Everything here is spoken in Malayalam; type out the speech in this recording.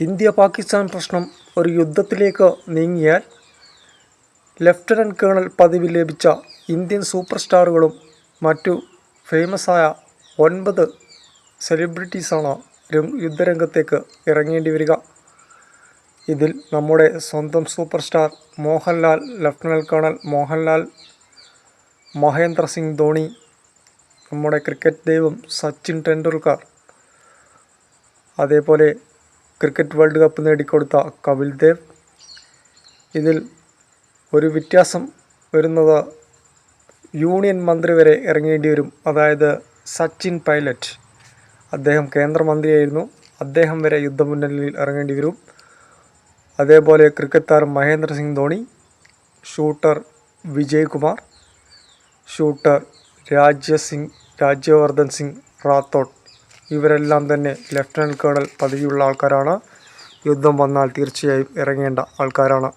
ഇന്ത്യ പാകിസ്ഥാൻ പ്രശ്നം ഒരു യുദ്ധത്തിലേക്ക് നീങ്ങിയാൽ ലെഫ്റ്റനന്റ് കേണൽ പദവി ലഭിച്ച ഇന്ത്യൻ സൂപ്പർ സ്റ്റാറുകളും മറ്റു ഫേമസായ ഒൻപത് സെലിബ്രിറ്റീസാണ് യുദ്ധരംഗത്തേക്ക് ഇറങ്ങേണ്ടി വരിക. ഇതിൽ നമ്മുടെ സ്വന്തം super star Mohanlal lieutenant colonel Mohanlal Mahendra Singh Dhoni നമ്മുടെ ക്രിക്കറ്റ് ദൈവം സച്ചിൻ ടെണ്ടുൽക്കർ അതേപോലെ ക്രിക്കറ്റ് വേൾഡ് കപ്പ് നേടിക്കൊടുത്ത കപിൽ ദേവ്. ഇതിൽ ഒരു വ്യത്യാസം വരുന്നത് യൂണിയൻ മന്ത്രി വരെ ഇറങ്ങേണ്ടി വരും. അതായത് സച്ചിൻ പൈലറ്റ്. അദ്ദേഹം കേന്ദ്രമന്ത്രിയായിരുന്നു. അദ്ദേഹം വരെ യുദ്ധമുന്നണിയിൽ ഇറങ്ങേണ്ടി വരും. അതേപോലെ ക്രിക്കറ്റ് താരം മഹേന്ദ്ര സിംഗ് ധോണി ഷൂട്ടർ വിജയ് കുമാർ ഷൂട്ടർ രാജ്യസിംഗ് രാജ്യവർദ്ധൻ സിംഗ് റാത്തോഡ്. ഇവരെല്ലാം തന്നെ ലഫ്റ്റനന്റ് കേണൽ പദവിയുള്ള ആൾക്കാരാണ്. യുദ്ധം വന്നാൽ തീർച്ചയായും ഇറങ്ങേണ്ട ആൾക്കാരാണ്.